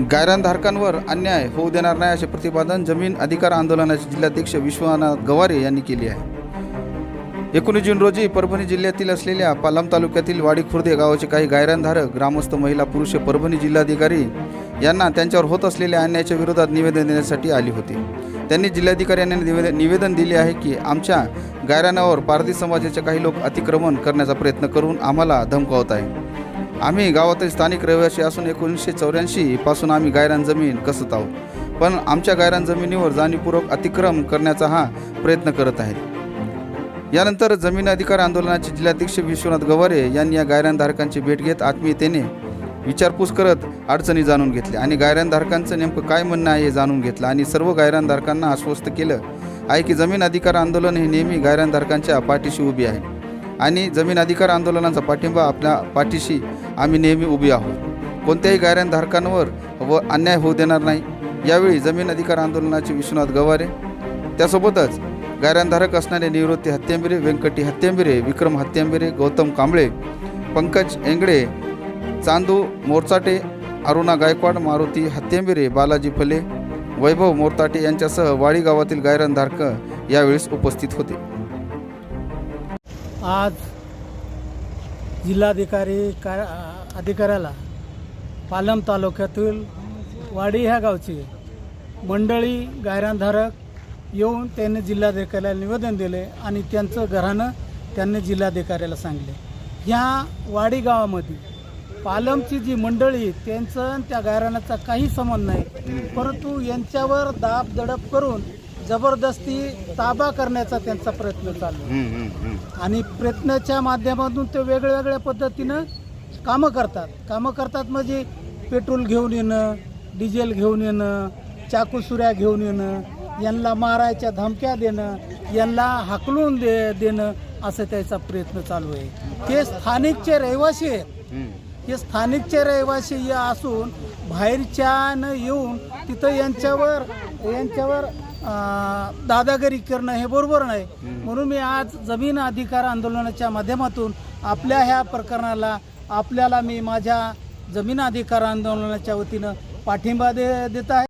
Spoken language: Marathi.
गायरानधारकांवर अन्याय होऊ देणार नाही असे प्रतिपादन जमीन अधिकार आंदोलनाचे जिल्हाध्यक्ष विश्वनाथ गवारे यांनी केले आहे. एकोणीस जून रोजी परभणी जिल्ह्यातील असलेल्या पालम तालुक्यातील वाडी खुर्दे गावाचे काही गायरानधारक ग्रामस्थ महिला पुरुष परभणी जिल्हाधिकारी यांना त्यांच्यावर होत असलेल्या अन्यायाच्या विरोधात निवेदन देण्यासाठी आली होती. त्यांनी जिल्हाधिकारी यांना निवेदन निवेदन दिले आहे की आमच्या गायरानावर पारधी समाजाचे काही लोक अतिक्रमण करण्याचा प्रयत्न करून आम्हाला धमकावत आहे. आम्ही गावातील स्थानिक रहिवासी असून एकोणीसशे चौऱ्याऐंशी पासून आम्ही गायरान जमीन कसत आहोत. पण आमच्या गायरान जमिनीवर जाणीवपूर्वक अतिक्रम करण्याचा हा प्रयत्न करत आहेत. यानंतर जमीन अधिकार आंदोलनाचे जिल्हाध्यक्ष विश्वनाथ गवारे यांनी या गायरानधारकांची भेट घेत आत्मीयतेने विचारपूस करत अडचणी जाणून घेतल्या आणि गायरानधारकांचं नेमकं काय म्हणणं आहे हे जाणून घेतलं आणि सर्व गायरानधारकांना आश्वस्त केलं आहे की जमीन अधिकार आंदोलन हे नेहमी गायरानधारकांच्या पाठीशी उभी आहे. आणि जमीन अधिकार आंदोलनाचा पाठिंबा आपल्या पाठीशी आम्ही नेहमी उभी आहोत. कोणत्याही गायरानधारकांवर व अन्याय होऊ देणार नाही. यावेळी जमीन अधिकार आंदोलनाचे विश्वनाथ गवारे त्यासोबतच गायरानधारक असणारे निवृत्ती हत्यांबिरे व्यंकटी हत्यांबिरे विक्रम हत्यांबिरे गौतम कांबळे पंकज एंगडे चांदू मोरचाटे अरुणा गायकवाड मारुती हत्यांबिरे बालाजी फले वैभव मोरताटे यांच्यासह वाडी गावातील गायरानधारक यावेळेस उपस्थित होते. आज जिल्हाधिकारी का अधिकाऱ्याला पालम तालुक्यातील वाडी ह्या गावची मंडळी गायरानधारक येऊन त्यांनी जिल्हाधिकाऱ्याला निवेदन दिले आणि त्यांचं घरानं त्यांनी जिल्हाधिकाऱ्याला सांगले ह्या वाडी गावामध्ये पालमची जी मंडळी आहे, त्यांचं आणि त्या गायरानाचा काही संबंध नाही. परंतु यांच्यावर दाब दडप करून जबरदस्ती ताबा करण्याचा त्यांचा प्रयत्न चालू आहे. आणि प्रयत्नाच्या माध्यमातून ते वेगळ्या वेगळ्या पद्धतीनं कामं करतात. कामं करतात म्हणजे पेट्रोल घेऊन येणं डिझेल घेऊन येणं चाकूसुऱ्या घेऊन येणं यांना मारायच्या धमक्या देणं यांना हाकलून दे देणं असं त्याचा प्रयत्न चालू आहे. ते स्थानिकचे रहिवासी आहेत. हे स्थानिकचे रहिवासी असून बाहेरच्यानं येऊन तिथं यांच्यावर यांच्यावर दादागिरी करणं हे बरोबर नाही. म्हणून मी आज जमीन अधिकार आंदोलनाच्या माध्यमातून आपल्या ह्या प्रकरणाला आपल्याला मी माझ्या जमीन अधिकार आंदोलनाच्या वतीनं पाठिंबा दे देत आहे.